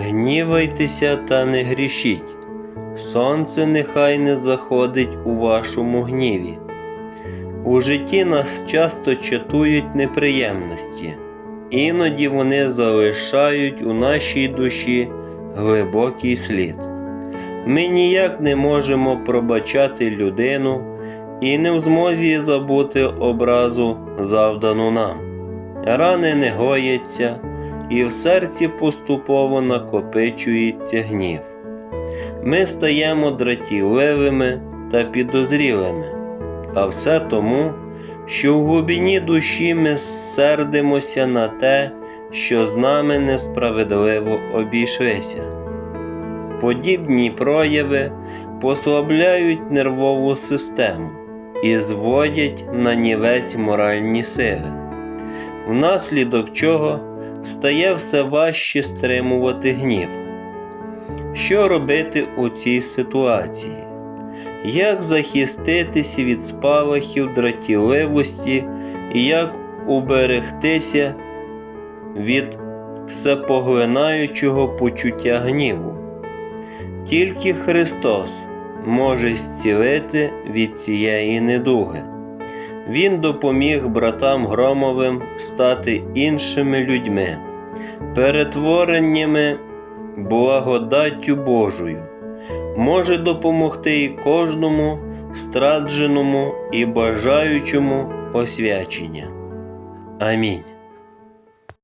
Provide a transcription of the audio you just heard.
Гнівайтеся та не грішіть. Сонце нехай не заходить у вашому гніві. У житті нас часто чатують неприємності, іноді вони залишають у нашій душі глибокий слід. Ми ніяк не можемо пробачати людину і не в змозі забути образу, завдану нам. Рани не гояться, і в серці поступово накопичується гнів. Ми стаємо дратівливими та підозрілими, а все тому, що в глибині душі ми сердимося на те, що з нами несправедливо обійшлися. Подібні прояви послабляють нервову систему і зводять на нівець моральні сили, внаслідок чого стає все важче стримувати гнів. Що робити у цій ситуації? Як захиститися від спалахів дратівливості і як уберегтися від всепоглинаючого почуття гніву? Тільки Христос може зцілити від цієї недуги. Він допоміг братам Громовим стати іншими людьми, перетвореннями благодаттю Божою, може допомогти і кожному страдженому і бажаючому освячення. Амінь.